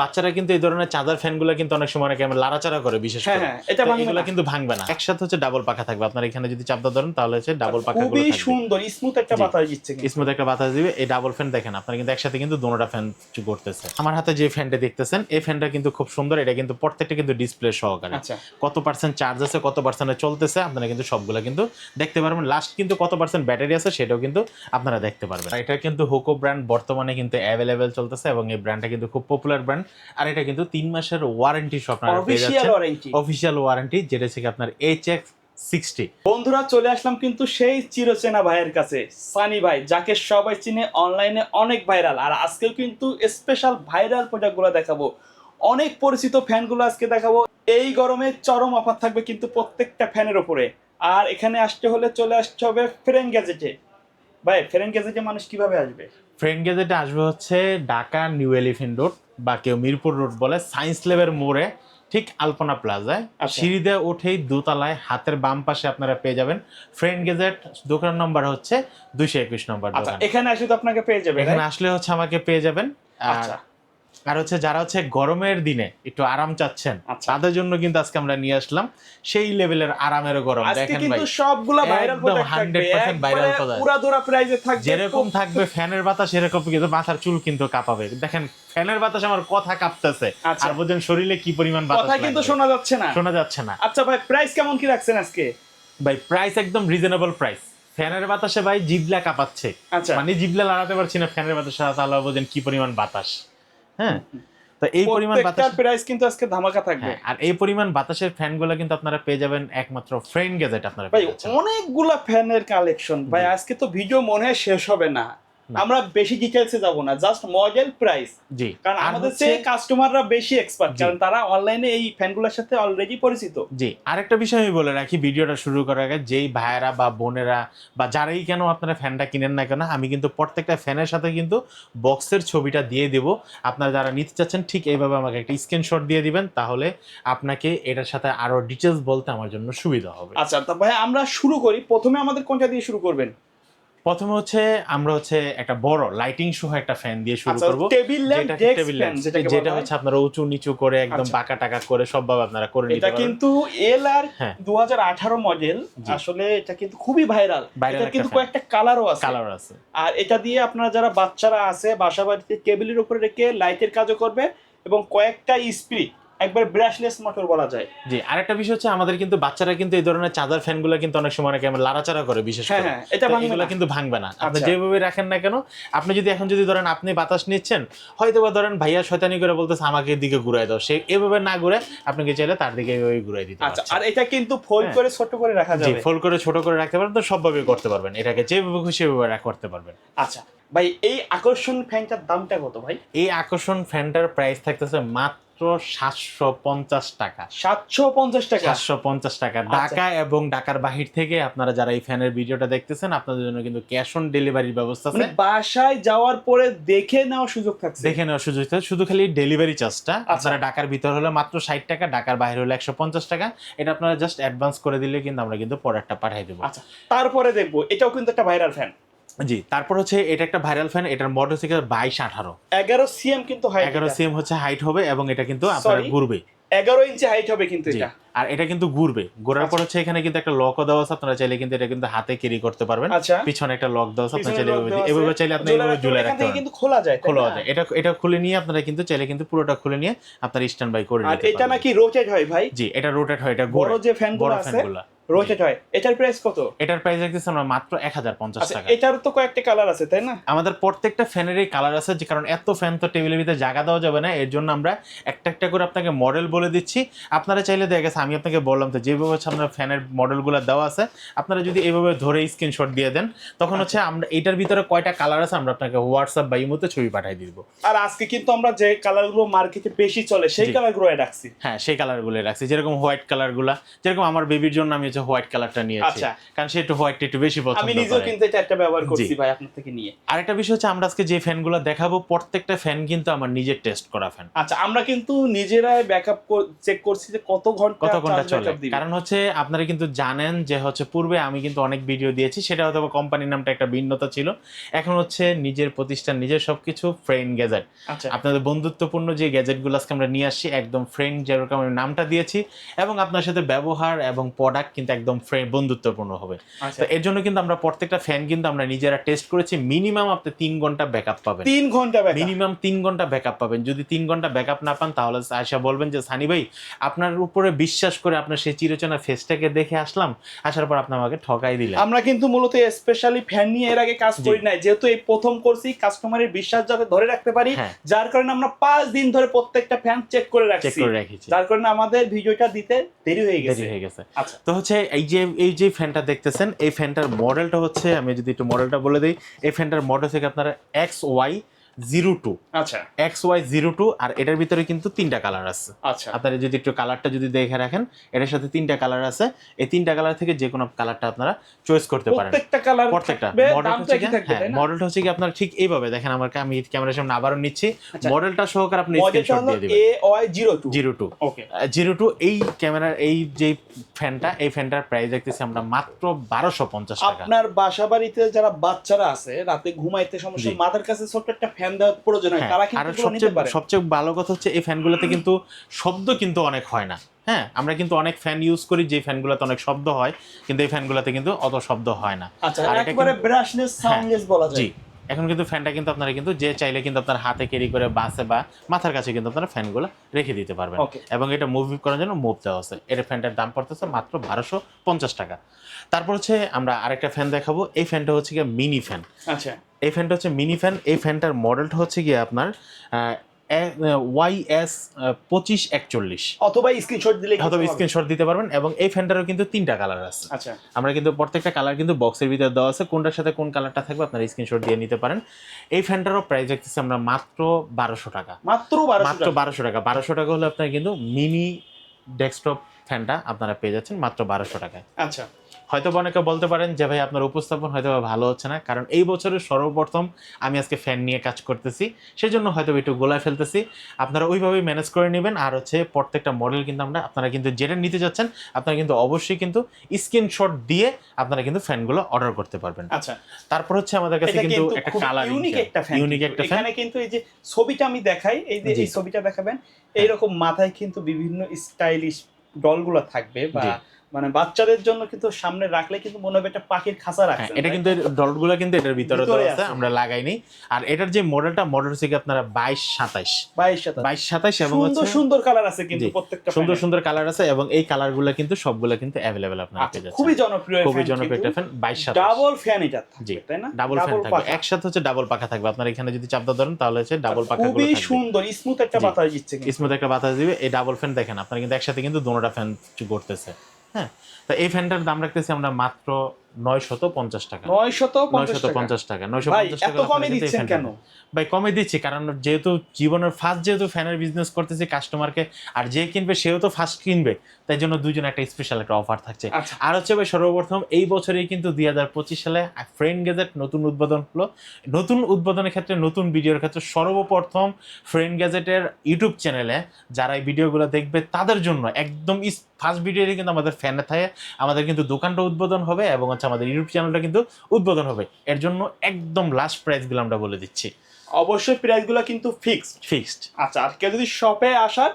বাচ্চারা কিন্তু এই ধরনের চাদর ফ্যানগুলো কিন্তু অনেক সময় অনেকে লাড়াচাড়া করে বিশেষ হ্যাঁ, করে। হ্যাঁ, এটা এগুলো কিন্তু ভাঙবে না। একসাথে হচ্ছে ডাবল পাখা থাকবে। আপনার এখানে যদি চাপটা ধরেন তাহলে হচ্ছে ডাবল পাখা খুবই সুন্দর স্মুথ একটা বাতাস দিচ্ছে কিন্তু। স্মুথ একটা বাতাস দিবে। এই ডাবল ফ্যান দেখেন আপনারা কিন্তু একসাথে কিন্তু দুটোটা ফ্যান করতেছে। আমার হাতে যে ফ্যানটা দেখতেছেন এই ফ্যানটা কিন্তু খুব সুন্দর। এটা কিন্তু প্রত্যেকটা কিন্তু ডিসপ্লে সহকারে। আচ্ছা। কত পার্সেন্ট চার্জ আছে কত পার্সেন্টে চলতেছে আপনারা কিন্তু সবগুলো কিন্তু দেখতে পারবেন। লাস্ট কিন্তু কত পার্সেন্ট ব্যাটারি আছে সেটাও কিন্তু আপনারা দেখতে পারবেন। এটা কিন্তু হোকো ব্র্যান্ড বর্তমানে কিন্তু অ্যাভেলেবেল চলতেছে এবং এই ব্র্যান্ডটা কিন্তু খুব পপুলার ব্র্যান্ড আর এটা কিন্তু তিন মাসের ওয়ারেন্টি পেয়ে অফিসিয়াল ওয়ারেন্টি অফিসিয়াল ওয়ারেন্টি যেটা হচ্ছে আপনার এইচ এক্স সিক্সটি বন্ধুরা চলে আসলাম কিন্তু সেই চিরচেনা ভাইয়ের কাছে। সানি ভাই যাকে সবাই চিনে অনলাইনে অনেক ভাইরাল আর আজকেও কিন্তু স্পেশাল ভাইরাল প্রোডাক্টগুলো দেখাবো। অনেক পরিচিত ফ্যানগুলো আজকে দেখাবো। এই গরমে চরম অফার থাকবে কিন্তু প্রত্যেকটা ফ্যানের উপরে। আর এখানে আসতে হলে চলে আসতে হবে ফ্রেন গ্যাজেটে ভাই ফ্রেন গ্যাজেটে মানুষ কীভাবে আসবে? ফ্রেন্ড গেজেটে আসবে হচ্ছে ঢাকা নিউ এলিফেন্ট রোড বা কেউ মিরপুর রোড বলে সায়েন্স ল্যাবের মোড়ে ঠিক আলপনা প্লাজায়। সিঁড়িতে উঠেই দোতলায় হাতের বাম পাশে আপনারা পেয়ে যাবেন ফ্রেন্ড গেজেট দোকান নম্বর হচ্ছে দুইশো একুশ নম্বর আচ্ছা এখানে আসলে তো আপনাকে পেয়ে যাবেন এখানে আসলে হচ্ছে আমাকে পেয়ে যাবেন আর আচ্ছা। আর হচ্ছে যারা হচ্ছে গরমের দিনে একটু আরাম চাচ্ছেন আচ্ছা। তাদের জন্য কিন্তু আজকে আমরা নিয়ে আসলাম সেই লেভেলের আরামের গরম দেখেন ভাই। কিন্তু সবগুলা ভাইরাল একদম 100% viral থাকবে পুরা ধরা প্রাইজে থাকবে যেরকম থাকবে ফ্যানের বাতাস সেরকম কিন্তু মাথার চুল কিন্তু কাঁপাবে। দেখেন ফ্যানের বাতাস আমার কথা কাঁপতেছে আচ্ছা। আর বোঝেন শরীরে কি পরিমাণ বাতাস কথা কিন্তু শোনা যাচ্ছে না। শোনা যাচ্ছে না। আচ্ছা ভাই প্রাইস কেমন কি রাখছেন আজকে? ভাই প্রাইস একদম রিজনেবল প্রাইস ফ্যানের বাতাসে ভাই জিবলা কাঁপাচ্ছে। আচ্ছা। মানে জিবলা লাগাতে পারছি না ফ্যানের বাতাসে তাহলে বোঝেন কি পরিমাণ বাতাস। হ্যাঁ? তো এই পরিমাণ বাতাস প্রত্যেকটার প্রাইস কিন্তু আজকে ধামাকা থাকবে। হ্যাঁ, আর এই পরিমাণ বাতাসের ফ্যানগুলো কিন্তু আপনারা পেয়ে যাবেন একমাত্র ফ্রেন্ড গ্যাজেট আপনারা ভাই অনেকগুলা ফ্যানের কালেকশন ভাই আজকে তো ভিডিও মনে হয় শেষ হবে না। আমরা বেশি ডিটেলসে যাব না জাস্ট মডেল প্রাইস জি। কারণ আমাদের চেয়ে কাস্টমাররা বেশি এক্সপার্ট কারণ তারা অনলাইনে এই ফ্যানগুলোর সাথে অলরেডি পরিচিত। জি আরেকটা বিষয় আমি বলে রাখি ভিডিওটা শুরু করার আগে যেই ভাইয়েরা বা বোনেরা বা যারাই কেন আপনারা ফ্যানটা কিনেন না কেন আমি কিন্তু প্রত্যেকটা ফ্যানের সাথে কিন্তু বক্সের ছবিটা দিয়ে দেব। আপনারা যারা নিতে চাচ্ছেন ঠিক এইভাবে আমাকে একটা স্ক্রিনশট দিয়ে দিবেন তাহলে আপনাকে এটার সাথে আরও ডিটেলস বলতে আমার জন্য সুবিধা হবে। আচ্ছা তা ভাই আমরা শুরু করি। প্রথমে আমাদের কোনটা দিয়ে শুরু করবেন? প্রথমে হচ্ছে আমরা হচ্ছে একটা বড় লাইটিং সহ একটা ফ্যান দিয়ে শুরু আচ্ছা করব টেবিল ল্যাম্প যেটা টেবিল যেটাকে যেটা হচ্ছে আপনারা উঁচু নিচু করে একদম আচ্ছা। বাঁকা টাকা করে সবভাবে আপনারা করে নিতে এটা কিন্তু এল আর হ্যাঁ। দু হাজার আঠারো মডেল আসলে এটা কিন্তু খুবই ভাইরাল এটা কিন্তু কয়েকটা কালারও আছে। কালার আছে। আর এটা দিয়ে আপনারা যারা বাচ্চারা আছে বাসা বাড়িতে টেবিলের উপরে রেখে লাইটের কাজও করবে এবং কয়েকটা স্পিড একবার ব্রাশলেস মোটর বলা যায়। জি আরেকটা বিষয় হচ্ছে আমাদের কিন্তু বাচ্চারা কিন্তু এই ধরনের চাদর ফ্যানগুলো কিন্তু অনেক সময় অনেকে লাড়াচাড়া করে বিশেষ হ্যাঁ করে। হ্যাঁ এটা ভাঙবে এগুলো কিন্তু ভাঙবে না। আপনি আচ্ছা। যেভাবে রাখেন না কেন আপনি যদি এখন যদি ধরেন আপনি বাতাস নিচ্ছেন হয়তো বা ধরেন ভাইয়া শয়তানি করে বলতেছে আমাকে দিকে ঘুরাই দাও। সে এভাবে না ঘুরে আপনাকে চাইলে তার দিকে এইভাবে ঘুরাই দিতে আচ্ছা আর এটা কিন্তু ফোল্ড হ্যাঁ। করে ছোট করে রাখা জি যাবে। ফোল্ড করে ছোট করে রাখতে পারেন তো সবভাবে করতে পারবেন। এটাকে যেভাবে খুশি রাখ- করতে পারবেন। আচ্ছা ভাই এই আকর্ষণ ফ্যানটার দামটা কত ভাই? এই আকর্ষণ ফ্যানটার প্রাইস থাকতেছে মাত্র সাতশো পঞ্চাশ টাকা। সাতশো পঞ্চাশ টাকা? সাতশো পঞ্চাশ টাকা। আচ্ছা। ঢাকা এবং ঢাকার বাহির থেকে আপনারা যারা এই ফ্যানের ভিডিওটা দেখতেছেন আপনাদের জন্য কিন্তু ক্যাশ অন ডেলিভারির ব্যবস্থা মানে আছে বাসায় যাওয়ার পরে দেখে নেওয়ার সুযোগ থাকছে? দেখে নেওয়ার সুযোগ আছে শুধু খালি ডেলিভারি চার্জটা। আচ্ছা। আপনারা ঢাকার ভিতর হলে মাত্র ষাট টাকা ঢাকার বাইরে হলে একশো পঞ্চাশ টাকা। এটা আপনারা জাস্ট অ্যাডভান্স করে দিলে কিন্তু আমরা কিন্তু প্রোডাক্টটা পাঠিয়ে দেবো। আচ্ছা। তারপরে দেখব এটাও কিন্তু একটা ভাইরাল ফ্যান জি তারপর হচ্ছে এটা একটা ভাইরাল ফ্যান এটার মডেল হচ্ছে বাইশ আঠারো। এগারো সিএম কিন্তু হাইট এগারো সিএম হচ্ছে হাইট হবে এবং এটা কিন্তু আপনার ঘুরবে। এগারো ইঞ্চি হাইট হবে কিন্তু এটা। আর এটা কিন্তু ঘুরবে। ঘোরার পর হচ্ছে এখানে কিন্তু একটা লকও দেওয়া আছে আপনারা চাইলে কিন্তু এটা কিন্তু হাতে ক্যারি করতে পারবেন। আচ্ছা। পিছনে একটা লক দেওয়া আছে আপনারা চাইলে এভাবে- চাইলে আপনি এভাবে রাখতে ঝুলে এখান রাখতে পারেন কিন্তু খোলা যায় খোলা যায়। এটা এটা খুলে নিয়ে আপনারা কিন্তু চাইলে কিন্তু পুরোটা খুলে নিয়ে আপনার স্ট্যান্ড বাই করে আর এটা নাকি রোটেট হয় ভাই? জি এটা রোটেট হয় এটা বড় যে ফ্যানগুলো বড় আছে রোটেট হয় এটার প্রাইস কত? এটার প্রাইস রাখতেছে আমরা মাত্র এক হাজার পঞ্চাশ আচ্ছা টাকা এটার তো কয়েকটা কালার আছে তাই না? আমাদের প্রত্যেকটা ফ্যানেরই কালার আছে যে কারণ এত ফ্যান তো টেবিলের ভিতরে জায়গা দেওয়া যাবে না এর জন্য আমরা একটা একটা করে আপনাকে মডেল বলে দিচ্ছি। আপনারা চাইলে দেখা গেছে আমি আপনাকে বললাম তো যেভাবে হচ্ছে আপনার ফ্যানের মডেলগুলো দেওয়া আছে আপনারা যদি এইভাবে ধরে স্ক্রিনশট দিয়ে দেন তখন হচ্ছে আমরা এটার ভিতরে কয়টা কালার আছে আমরা আপনাকে হোয়াটসঅ্যাপ বা ইমোতে ছবি পাঠিয়ে দিব। আর আজকে কিন্তু আমরা যে কালারগুলো মার্কেটে বেশি চলে সেই। কালারগুলো রাখছি। হ্যাঁ সেই কালারগুলো রাখছি যেরকম হোয়াইট কালারগুলা যেরকম আমার বেবির জন্য আমি হচ্ছে হোয়াইট কালারটা নিয়েছি। আচ্ছা। কারণ সে একটু হোয়াইট একটু বেশি পছন্দ আমি নিজেও কিন্তু এটা একটা ব্যবহার করছি ভাই আপনার থেকে নিয়ে। আরেকটা বিষয় হচ্ছে আমরা আজকে যে ফ্যানগুলো দেখাবো প্রত্যেকটা ফ্যান কিন্তু আমার নিজের টেস্ট করা ফ্যান। আচ্ছা আমরা কিন্তু নিজেরাই ব্যাকআপ চেক করছি যে কত ঘণ্টা কত charge চলে। কারণ হচ্ছে আপনারা কিন্তু জানেন যে হচ্ছে পূর্বে আমি কিন্তু অনেক ভিডিও দিয়েছি সেটা হয়তো কোম্পানির নামটা একটা ভিন্নতা ছিল। এখন হচ্ছে নিজের প্রতিষ্ঠান নিজের সবকিছু ফ্রেন্ড গ্যাজেট আচ্ছা। আপনাদের বন্ধুত্বপূর্ণ যে গ্যাজেটগুলো আজকে আমরা নিয়ে আসছি একদম ফ্রেন্ড যেরকম আমি নামটা দিয়েছি এবং আপনার সাথে ব্যবহার এবং প্রোডাক্ট কিন্তু একদম ফ্রেন্ড বন্ধুত্বপূর্ণ হবে। আচ্ছা। তো এর জন্য কিন্তু আমরা প্রত্যেকটা ফ্যান কিন্তু আমরা নিজেরা টেস্ট করেছি মিনিমাম আপনি তিন ঘণ্টা ব্যাকআপ পাবেন। তিন ঘণ্টা মিনিমাম তিন ঘণ্টা ব্যাকআপ পাবেন। যদি তিন ঘণ্টা ব্যাকআপ না পান তাহলে আশা বলবেন যে সানি ভাই আপনার উপরে বিশ্বাস করে আপনার সেই চিরচেনা ফেসটাকে দেখে আসলাম আসার পর আপনি আমাকে ঠকাই দিলেন। আমরা কিন্তু মূলত স্পেশালি ফ্যান নিয়ে এর আগে কাজ করি নাই। যেহেতু এই প্রথম করছি কাস্টমারের বিশ্বাস যাতে ধরে রাখতে পারি হ্যাঁ। যার কারণে আমরা পাঁচ দিন ধরে প্রত্যেকটা ফ্যান চেক করে চেক রাখছি। যার কারণে আমাদের ভিডিওটা দিতে দেরি হয়ে গেছে। দেরি হয়ে গেছে। আচ্ছা। তো হচ্ছে এই যে এই যে ফ্যানটা দেখতেছেন, এই ফ্যানটার মডেলটা হচ্ছে, আমি যদি একটু মডেলটা বলে দিই, এই ফ্যানটার মডেল থেকে আপনারা এক্স ওয়াই জিরো টু আচ্ছা। এক্স ওয়াই জিরো টু আর এটার ভিতরে কিন্তু তিনটা কালার আছে। আচ্ছা। আপনারা যদি একটু কালারটা যদি দেখে রাখেন এটার সাথে তিনটা কালার আছে। এই তিনটা কালার থেকে যে কোনো কালারটা আপনারা চয়েস করতে পারেন। প্রত্যেকটা কালার প্রত্যেকটা। মডেলটা হচ্ছে কি হ্যাঁ মডেলটা হচ্ছে কি আপনার ঠিক এইভাবে। দেখেন আমার আমি ক্যামেরার সামনে আবারও নিচ্ছি। আচ্ছা। মডেলটা সহকারে আপনি স্ক্রিনশট দিয়ে দিবেন। A Y zero two zero two okay zero two এই ক্যামেরার এই যে ফ্যানটা এই ফ্যানটার প্রাইস দেখতেছি আমরা মাত্র বারোশো পঞ্চাশ টাকা। আপনার বাসা বাড়িতে যারা বাচ্চারা আছে রাতে ঘুমাইতে সমস্যা। মাথার কাছে ছোট্ট একটা ফ্যান দেওয়ার প্রয়োজন হয় হ্যাঁ, তারা কিন্তু সবচেয়ে সবচেয়ে ভালো কথা হচ্ছে এই ফ্যানগুলোতে কিন্তু শব্দ কিন্তু অনেক হয় না। হ্যাঁ আমরা কিন্তু অনেক ফ্যান ইউজ করি যে ফ্যানগুলোতে অনেক শব্দ হয় কিন্তু এই ফ্যানগুলোতে কিন্তু অত শব্দ হয় না। আচ্ছা একবারে ব্রাশলেস সাউন্ডলেস বলা যায়। জি। এখন কিন্তু ফ্যানটা কিন্তু আপনারা কিন্তু যে চাইলে কিন্তু আপনার হাতে ক্যারি করে বাসে বা মাথার কাছে কিন্তু আপনারা ফ্যানগুলো রেখে দিতে পারবেন। এবং এটা মুভ করার জন্য মুভ দেওয়া আছে। এটা ফ্যানটার দাম পড়তেছে মাত্র বারোশো পঞ্চাশ টাকা। তারপর হচ্ছে আমরা আরেকটা ফ্যান দেখাবো। এই ফ্যানটা হচ্ছে গিয়ে মিনি ফ্যান আচ্ছা। এই ফ্যানটা হচ্ছে মিনি ফ্যান। এই ফ্যানটার মডেলটা হচ্ছে গিয়ে আপনার ওয়াই এস পঁচিশ একচল্লিশ। অথবা স্ক্রিনশট দিলে হয়তো স্ক্রিনশট দিতে পারবেন এবং এই ফ্যানটারও কিন্তু তিনটা কালার আছে। আচ্ছা। আমরা কিন্তু প্রত্যেকটা কালার কিন্তু বক্সের ভিতরে দেওয়া আছে। কোনটার সাথে কোন কালারটা থাকবে আপনারা স্ক্রিনশট দিয়ে নিতে পারেন। এই ফ্যানটারও প্রাইস দেখতেছি আমরা মাত্র বারোশো টাকা। মাত্র মাত্র বারোশো টাকা। বারোশো টাকা হলে আপনার কিন্তু মিনি ডেস্কটপ ফ্যানটা আপনারা পেয়ে যাচ্ছেন মাত্র বারোশো টাকায়। আচ্ছা। হয়তো অনেকে বলতে পারেন যে ভাই আপনার উপস্থাপন হয়তো ভালো হচ্ছে না। কারণ এই বছরের সর্বপ্রথম আমি আজকে ফ্যান নিয়ে কাজ করতেছি। সেজন্য হয়তো একটু গোলায় ফেলতেছি। আপনারা ওইভাবেই ম্যানেজ করে নেবেন। আর হচ্ছে প্রত্যেকটা মডেল কিন্তু আমরা আপনারা কিন্তু যেটা নিতে যাচ্ছেন। আপনারা কিন্তু অবশ্যই কিন্তু স্ক্রিনশট দিয়ে আপনারা কিন্তু ফ্যানগুলো অর্ডার করতে পারবেন। আচ্ছা। তারপর হচ্ছে আমাদের কাছে কিন্তু একটা কালার ইউনিক একটা ফ্যান ইউনিক একটা ফ্যান এখানে কিন্তু এই যে ছবিটা আমি দেখাই এই যে এই ছবিটা দেখাবেন এইরকম মাথায় কিন্তু বিভিন্ন স্টাইলিশ ডলগুলো থাকবে বা। মানে বাচ্চাদের জন্য কিন্তু সামনে রাখলে কিন্তু মনে হবে একটা পাখির খাঁচা হ্যাঁ রাখছে। এটা কিন্তু ডটগুলো কিন্তু এটার ভিতরে আছে। আমরা লাগাইনি। আর এটার যে মডেলটা মডেল হচ্ছে কি আপনারা বাইশ সাতাইশ। বাইশ সাতাশ বাইশ সাতাইশ এবং সুন্দর সুন্দর কালার আছে কিন্তু প্রত্যেকটা সুন্দর সুন্দর কালার আছে এবং এই কালারগুলো কিন্তু সবগুলো কিন্তু অ্যাভেলেবেল আপনারা আচ্ছা, পেয়ে যাচ্ছেন। খুবই জনপ্রিয় খুবই জনপ্রিয় একটা ফ্যান বাইশ সাতাইশ। ডাবল ফ্যান এটা জি, তাই না? ডাবল ফ্যান থাকবে। একসাথে হচ্ছে ডাবল পাখা থাকবে। আপনার এখানে যদি চাপটা ধরেন তাহলে হচ্ছে ডাবল পাখা খুবই সুন্দর স্মুথ একটা। বাতাস দিচ্ছে স্মুথ একটা বাতাস দিবে। এই ডাবল ফ্যান দেখেন আপনার কিন্তু একসাথে কিন্তু দোনোটা ফ্যান ঘুরতেছে হ্যাঁ তো এই ফ্যানটার দাম রাখতেছি আমরা মাত্র নয়শত পঞ্চাশ টাকা। নয়শত নয়শত পঞ্চাশ টাকা নয়শো পঞ্চাশ টাকা কমে দিচ্ছেন কেন? ভাই কমে দিচ্ছি কারণ যেহেতু জীবনের ফার্স্ট যেহেতু ফ্যানের বিজনেস করতেছি কাস্টমারকে আর যে কিনবে সেও তো ফার্স্ট কিনবে তাই জন্য দুজন একটা স্পেশাল একটা অফার থাকছে। আচ্ছা। আর হচ্ছে ভাই সর্বপ্রথম এই বছরেই কিন্তু দুই হাজার পঁচিশ সালে ফ্রেন্ড গ্যাজেট নতুন উদ্বোধন হলো। নতুন উদ্বোধনের ক্ষেত্রে নতুন ভিডিওর ক্ষেত্রে সর্বপ্রথম ফ্রেন্ড গ্যাজেটের ইউটিউব চ্যানেলে যারা এই ভিডিওগুলো দেখবে তাদের জন্য একদম ফার্স্ট ভিডিওতে কিন্তু আমাদের ফ্যানে থাকে। আমাদের কিন্তু দোকানটা উদ্বোধন হবে এবং হচ্ছে আমাদের ইউটিউব চ্যানেলটা কিন্তু উদ্বোধন হবে। এর জন্য একদম লাস্ট প্রাইসগুলো আমরা বলে দিচ্ছি। অবশ্যই প্রাইসগুলো কিন্তু ফিক্সড ফিক্সড আচ্ছা আর কেউ যদি শপে আসার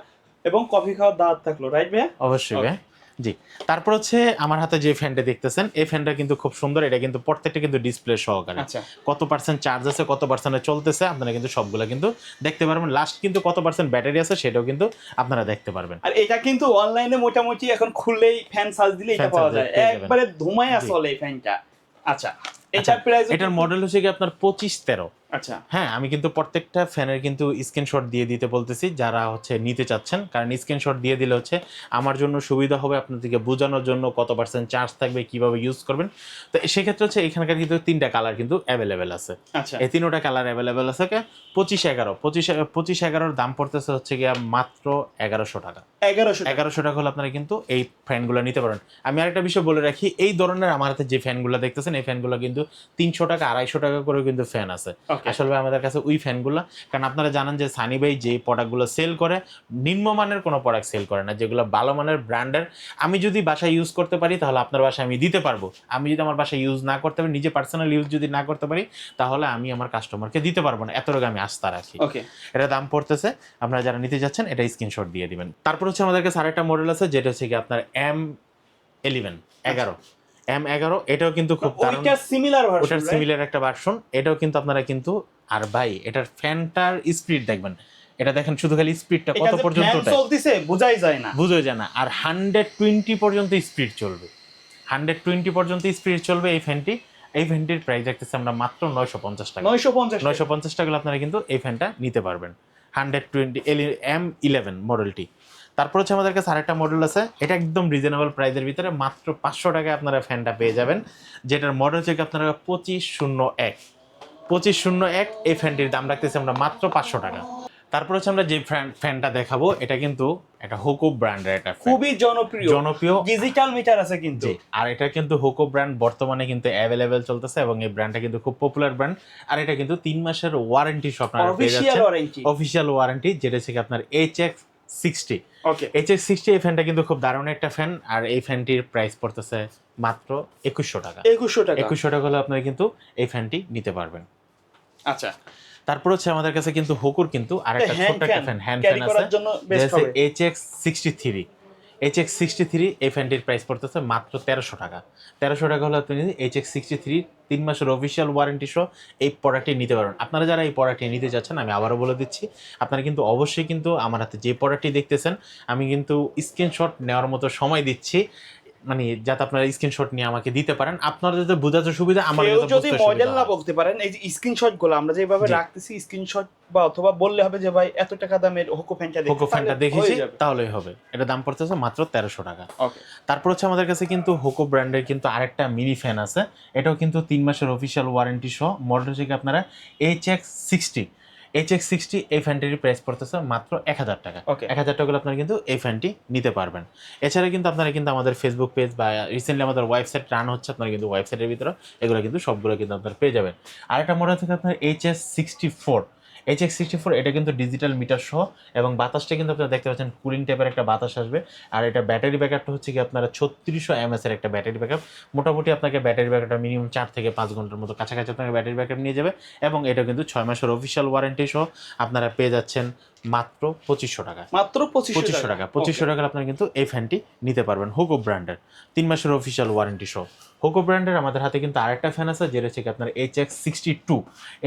এবং কফি খাওয়ার দাওয়াত থাকল রাইট ভাইয়া? অবশ্যই Okay. জি। তারপর হচ্ছে আমার হাতে যে ফ্যানটা দেখতেছেন এই ফ্যানটা কিন্তু খুব সুন্দর। এটা কিন্তু প্রত্যেকটা কিন্তু ডিসপ্লে সহকারে। আচ্ছা। কত পার্সেন্ট চার্জ আছে কত পার্সেন্টে চলতেছে আপনারা কিন্তু সবগুলো কিন্তু দেখতে পারবেন। লাস্ট কিন্তু কত পার্সেন্ট ব্যাটারি আছে সেটাও কিন্তু আপনারা দেখতে পারবেন। আর এটা কিন্তু অনলাইনে মোটামুটি এখন খুললেই ফ্যান সার্চ দিলে এটা পাওয়া যায়। একবারে ধুমাইয়া আসলে এই ফ্যানটা আচ্ছা আচ্ছা, এটার প্রাইস এটার মডেল হচ্ছে কি আপনার পঁচিশ তেরো। আচ্ছা। হ্যাঁ আমি কিন্তু প্রত্যেকটা ফ্যানের কিন্তু স্ক্রিনশট দিয়ে দিতে বলতেছি যারা হচ্ছে নিতে চাচ্ছেন। কারণ স্ক্রিনশট দিয়ে দিলে হচ্ছে আমার জন্য সুবিধা হবে আপনাদেরকে বোঝানোর জন্য কত পার্সেন্ট চার্জ থাকবে কীভাবে ইউজ করবেন। তো সেক্ষেত্রে হচ্ছে এখানকার কিন্তু তিনটা কালার কিন্তু অ্যাভেলেবেল আছে। আচ্ছা। এই তিনোটা কালার অ্যাভেলেবেল আছে পঁচিশ এগারো। পঁচিশ পঁচিশ এগারোর দাম পড়তেছে হচ্ছে গিয়া মাত্র এগারোশো টাকা। এগারোশো এগারোশো টাকা হলে আপনারা কিন্তু এই ফ্যানগুলো নিতে পারেন আমি আরেকটা বিষয় বলে রাখি এই ধরনের আমার হাতে যে ফ্যানগুলো দেখতেছেন এই ফ্যানগুলো কিন্তু তিনশো টাকা আড়াইশো টাকা করে কিন্তু ফ্যান আছে. আসলে আমাদের কাছে ওই ফ্যানগুলো কারণ আপনারা জানেন যে সানি ভাই যে প্রোডাক্টগুলো সেল করে নিম্নমানের কোনো প্রোডাক্ট সেল করে না যেগুলো ভালো মানের ব্র্যান্ডের আমি যদি বাসায় ইউজ করতে পারি তাহলে আপনার বাসায় আমি দিতে পারব। আমি যদি আমার বাসায় ইউজ না করতে পারি নিজে পার্সোনাল ইউজ যদি না করতে পারি তাহলে আমি আমার কাস্টমারকে দিতে পারব না। এত আমি আস্থা রাখি। ওকে এটা দাম পড়তেছে। আপনারা যারা নিতে যাচ্ছেন এটা স্ক্রিনশট দিয়ে দিবেন। তারপর হচ্ছে আমাদের কাছে আরেকটা মডেল আছে যেটা হচ্ছে কি আপনার এম এলিভেন এগারো। এম এগারো এটাও কিন্তু খুব ওইটা সিমিলার ওটার সিমিলার একটা ভার্সন এটাও কিন্তু আপনারা কিন্তু আর ভাই এটার ফ্যানটার স্পিড দেখবেন। এটা দেখেন শুধু খালি স্পিডটা কত পর্যন্ত চলতেছে বোঝাই যায় না। বুঝে যায় না। আর হান্ড্রেড টোয়েন্টি পর্যন্ত স্পিড চলবে। হান্ড্রেড টোয়েন্টি পর্যন্ত স্পিড চলবে এই ফ্যানটি এই ফ্যানটির প্রাইস দেখতেছি আমরা মাত্র নয়শো পঞ্চাশ টাকা। নয়শো পঞ্চাশ নয়শো পঞ্চাশ টাকা আপনারা কিন্তু এই ফ্যানটা নিতে পারবেন। Hundred twenty L M eleven মডেলটি তারপর হচ্ছে আমাদের কাছে আরেকটা মডেল আছে। এটা একদম রিজনেবল প্রাইসের ভিতরে। মাত্র পাঁচশো টাকায় আপনারা ফ্যানটা পেয়ে যাবেন। যেটার মডেল হচ্ছে আপনারা পঁচিশ শূন্য এক। পঁচিশ শূন্য এক এই ফ্যানটির দাম রাখতেছি আমরা মাত্র পাঁচশো টাকা। তারপর হচ্ছে আমরা যে ফ্যান ফ্যানটা দেখাবো এটা কিন্তু একটা হোকো ব্র্যান্ডের fan। খুবই জনপ্রিয়। জনপ্রিয়। ডিজিটাল মিটার আছে কিন্তু। আর এটা কিন্তু হোকো ব্র্যান্ড বর্তমানে কিন্তু অ্যাভেলেবেল চলতেছে এবং এই ব্র্যান্ডটা কিন্তু খুব পপুলার ব্র্যান্ড আর এটা কিন্তু তিন মাসের ওয়ারেন্টি সব আপনারা পেয়ে অফিসিয়াল যাচ্ছেন। ওয়ারেন্টি অফিসিয়াল ওয়ারেন্টি যেটা হচ্ছে আপনার H X sixty okay H X sixty এই ফ্যানটা কিন্তু খুব দারুণ একটা ফ্যান আর এই ফ্যানটির প্রাইস পড়তেছে মাত্র একুশশো টাকা। একুশশো টাকা। একুশশো টাকা হলে আপনারা কিন্তু এই ফ্যানটি নিতে পারবেন। আচ্ছা। তারপর হচ্ছে আমাদের কাছে কিন্তু হুকুর কিন্তু আর একটা ছোট্ট একটা ফ্যান হ্যান্ড ফ্যান আছে। জন্য H X sixty three H X sixty three এই ফ্যানটির প্রাইস পড়তেছে মাত্র তেরোশো টাকা। তেরোশো টাকা হলে আপনি এইচ এক্স সিক্সটি থ্রি তিন মাসের অফিসিয়াল ওয়ারেন্টি সহ এই প্রোডাক্টটি নিতে পারেন। আপনারা যারা এই প্রোডাক্টটি নিতে চাচ্ছেন আমি আবারও বলে দিচ্ছি, আপনারা কিন্তু অবশ্যই কিন্তু আমার হাতে যে প্রোডাক্টটি দেখতেছেন, আমি কিন্তু স্ক্রিনশট নেওয়ার মতো সময় দিচ্ছি। মানে যাতে আপনারা স্ক্রিনশট নিয়ে আমাকে দিতে পারেন। আপনারা যাতে বোঝাতে সুবিধা আমার যদি মডেল না বলতে পারেন এই যে স্ক্রিনশটগুলো আমরা যেভাবে। রাখতেছি স্ক্রিনশট বা অথবা বললে হবে যে ভাই এত টাকা দামের হোকো ফ্যানটা দেখি হোকো ফ্যানটা দেখেছি তাহলেই হবে। এটা দাম পড়তেছে মাত্র তেরোশো টাকা। ওকে তারপর হচ্ছে আমাদের কাছে কিন্তু হোকো ব্র্যান্ডের কিন্তু আরেকটা মিনি ফ্যান আছে। এটাও কিন্তু তিন মাসের অফিসিয়াল ওয়ারেন্টি সহ। মডেল হচ্ছে আপনারা H X sixty H X sixty এই ফ্যানটির প্রাইস পড়তেছে মাত্র এক হাজার টাকা। ওকে এক হাজার টাকা আপনারা কিন্তু এই ফ্যানটি নিতে পারবেন। এছাড়া কিন্তু আপনারা কিন্তু আমাদের ফেসবুক পেজ বা রিসেন্টলি আমাদের ওয়েবসাইট রান হচ্ছে আপনারা কিন্তু ওয়েবসাইটের ভিতরে এগুলো কিন্তু সবগুলো কিন্তু আপনারা পেয়ে যাবেন। আরেকটা মডেল থেকে আপনার H S sixty four H X sixty four এটা কিন্তু ডিজিটাল মিটার সহ, এবং বাতাসটা কিন্তু আপনারা দেখতে পাচ্ছেন কুলিং টাইপের একটা বাতাস আসবে। আর এটা ব্যাটারি ব্যাকআপটা হচ্ছে কি, আপনারা ছত্রিশশো এমএসের একটা ব্যাটারি ব্যাকআপ মোটামুটি আপনাকে ব্যাটারি ব্যাকআপটা মিনিমাম চার থেকে পাঁচ ঘণ্টার মতো কাছাকাছি আপনাকে ব্যাটারি ব্যাকআপ নিয়ে যাবে, এবং এটা কিন্তু ছয় মাসের অফিসিয়াল ওয়ারেন্টি সহ আপনারা পেয়ে যাচ্ছেন মাত্র পঁচিশশো টাকা। মাত্র পঁচিশশো টাকা। পঁচিশশো টাকা আপনারা কিন্তু এই ফ্যানটি নিতে পারবেন হোকো ব্র্যান্ডের তিন মাসের অফিসিয়াল ওয়ারেন্টি সহ। হোকো ব্র্যান্ডের আমাদের হাতে কিন্তু আরেকটা ফ্যান আছে যেটা হচ্ছে আপনার H X sixty two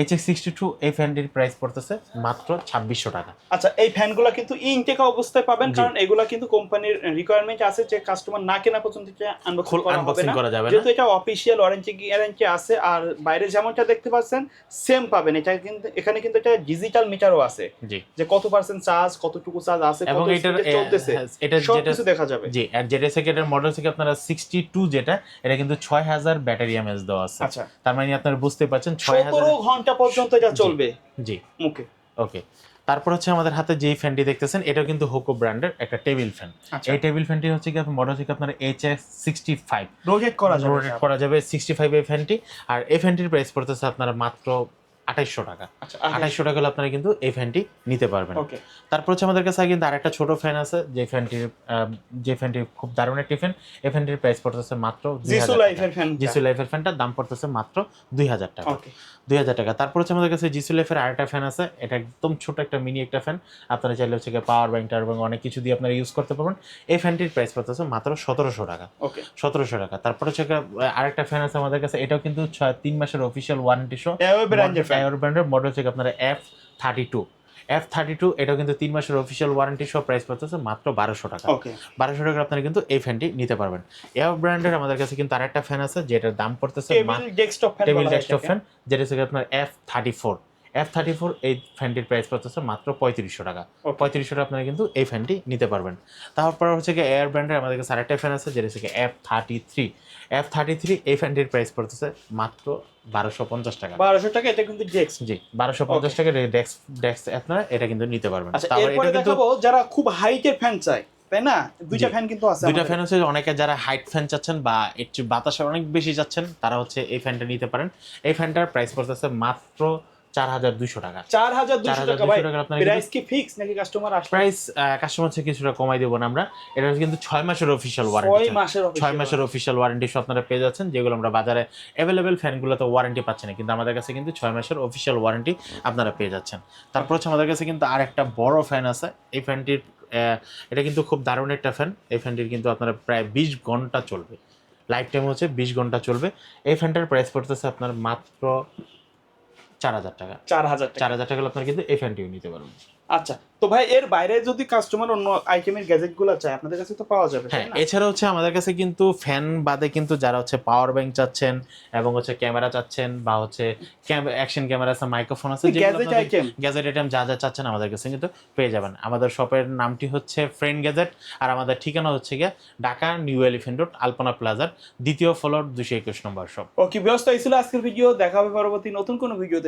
H X sixty two এই ফ্যানটির প্রাইস পড়তেছে মাত্র ছাব্বিশশো টাকা। আচ্ছা এই ফ্যানগুলো কিন্তু ইনটেক অবস্থায় পাবেন কারণ এগুলা কিন্তু কোম্পানির রিকোয়ারমেন্ট আছে যে কাস্টমার না কেনা পর্যন্ত আনবক্সিং করা যাবে যেহেতু এটা অফিসিয়াল ওয়ারেন্টি গ্যারান্টি আছে আর বাইরে যেমনটা দেখতে পাচ্ছেন সেম পাবেন। এটা কিন্তু এখানে কিন্তু এটা ডিজিটাল মিটারও আছে। যে কত পার্সেন্ট চার্জ কতটুকু চার্জ আছে এবং এটার চলতেছে হ্যাঁ, এটা যেটা কিছু দেখা যাবে। জি আর মডেল থেকে আপনারা সিক্সটি টু যেটা এটা কিন্তু ছয় হাজার ব্যাটারি এমএস দেওয়া আছে। আচ্ছা। তার মানে আপনারা বুঝতে পারছেন ঘণ্টা পর্যন্ত এটা চলবে। জি। মুখে। ওকে। তারপর হচ্ছে আমাদের হাতে যেই ফ্যানটি দেখতেছেন এটাও কিন্তু হোকো ব্র্যান্ডের একটা টেবিল ফ্যান আচ্ছা। এই টেবিল ফ্যানটি হচ্ছে কি মডেল হচ্ছে আপনার H X sixty five rotate করা যাবে রোটেট করা যাবে সিক্সটি ফাইভ এই ফ্যানটি আর এই ফ্যানটির প্রাইস পড়তেছে আপনারা মাত্র আঠাইশশো টাকা। আচ্ছা আঠাইশশো টাকা হলে আপনারা কিন্তু এই ফ্যানটি নিতে পারবেন। তারপর হচ্ছে আমাদের কাছে কিন্তু আরেকটা ছোট ফ্যান আছে যে ফ্যানটির যে ফ্যানটি খুব দারুণ একটি ফ্যান এই ফ্যানটির প্রাইস পড়তেছে মাত্র জিসু লাইফের ফ্যানটার দাম পড়তেছে মাত্র দুই হাজার টাকা। দুই হাজার টাকা। তারপর হচ্ছে আমাদের কাছে জিসু লাইফের আরেকটা ফ্যান আছে এটা একদম ছোট একটা মিনি একটা ফ্যান আপনারা চাইলে হচ্ছে পাওয়ার ব্যাংক টাওয়ার ব্যাংক অনেক কিছু দিয়ে আপনারা ইউজ করতে পারবেন। এই ফ্যানটির প্রাইস পড়তেছে মাত্র সতেরোশো টাকা। সতেরোশো টাকা। তারপর হচ্ছে আরেকটা ফ্যান আছে আমাদের কাছে এটাও কিন্তু তিন মাসের অফিসিয়াল ওয়ারেন্টি ব্র্যান্ডের ফ্যান এয়ার ব্র্যান্ডের মডেল হচ্ছে গিয়ে আপনার F thirty two F thirty two এটাও কিন্তু তিন মাসের অফিসিয়াল ওয়ারেন্টি সহ প্রাইস পড়তেছে মাত্র বারোশো টাকা। বারোশো টাকা আপনারা কিন্তু এই ফ্যানটি নিতে পারবেন। এয়ার ব্র্যান্ডের আমাদের কাছে কিন্তু আরেকটা ফ্যান আছে যেটার দাম পড়তেছে টেবিল ডেস্কটপ ফ্যান যেটা হচ্ছে আপনার F thirty four F thirty four এই ফ্যানটির প্রাইস পড়তেছে মাত্র পঁয়ত্রিশশো টাকা. পঁয়ত্রিশশো টাকা আপনারা কিন্তু এই ফ্যানটি নিতে পারবেন। তারপর হচ্ছে কি এয়ার ব্র্যান্ডের আমাদের কাছে আরেকটা ফ্যান আছে যেটা হচ্ছে F thirty three F thirty three এই ফ্যানটির প্রাইস পড়তেছে মাত্র বারোশো পঞ্চাশ টাকা। বারোশো টাকা এটা কিন্তু ডেক্স জি বারোশো পঞ্চাশ টাকা ডেক্স ডেক্স আপনারা এটা কিন্তু নিতে পারবেন। আচ্ছা এরপরে দেখাবো যারা খুব হাইটের ফ্যান চায় তাই না? দুইটা ফ্যান কিন্তু আছে দুইটা ফ্যান হচ্ছে অনেকে যারা হাইট ফ্যান চাচ্ছেন বা একটু বাতাসে অনেক বেশি যাচ্ছেন তারা হচ্ছে এই ফ্যানটা নিতে পারেন। এই ফ্যানটার প্রাইস পড়তেছে মাত্র চার হাজার দুশো টাকা। চার হাজার দুশো টাকা 4,200 ভাই। টাকা আপনার প্রাইস কি ফিক্স নাকি কাস্টমার আসবে প্রাইস কাস্টমার থেকে কিছুটা কমাই দেবো না আমরা। এটা কিন্তু ছয় মাসের অফিসিয়াল ছয় ওয়ারেন্টি মাসের ছয় মাসের অফিসিয়াল ওয়ারেন্টি আপনারা পেয়ে যাচ্ছেন যেগুলো আমরা বাজারে অ্যাভেলেবেল ফ্যানগুলোতে ওয়ারেন্টি পাচ্ছেন না কিন্তু আমাদের কাছে কিন্তু ছয় মাসের অফিসিয়াল ওয়ারেন্টি আপনারা পেয়ে যাচ্ছেন। তারপর হচ্ছে আমাদের কাছে কিন্তু আর একটা বড় ফ্যান আছে। এই ফ্যানটির এটা কিন্তু খুব দারুণ একটা ফ্যান এই ফ্যানটির কিন্তু আপনারা প্রায় বিশ ঘণ্টা চলবে। লাইফ টাইম হচ্ছে বিশ ঘণ্টা চলবে। এই ফ্যানটার প্রাইস পড়তেছে আপনার মাত্র চার হাজার টাকা। চার হাজার চার হাজার টাকা আপনার কিন্তু এই ফ্যানটিও নিতে পারবেন। আচ্ছা তো ভাই এর বাইরে যদি কাস্টমার অন্য আইটেমের গ্যাজেটগুলো চায় আপনাদের কাছে তো পাওয়া যাবে হ্যাঁ এছাড়া হচ্ছে আমাদের কাছে কিন্তু ফ্যান বাদে কিন্তু যারা হচ্ছে পাওয়ার ব্যাংক চাচ্ছেন এবং হচ্ছে ক্যামেরা চাচ্ছেন বা হচ্ছে অ্যাকশন ক্যামেরা আছে মাইক্রোফোন আছে গ্যাজেট আইটেম গ্যাজেট আইটেম যা যা চাচ্ছেন আমাদের কাছে কিন্তু পেয়ে যাবেন। আমাদের শপের নামটি হচ্ছে ফ্রেন্ড গ্যাজেট আর আমাদের ঠিকানা হচ্ছে গিয়ে Dhaka New Elephant Road Alpana প্লাজার দ্বিতীয় ফ্লোর দুশো একুশ নম্বর শপ ওকে ব্যস্ত হয়েছিল আজকের ভিডিও দেখা হবে পরবর্তী নতুন কোনো ভিডিওতে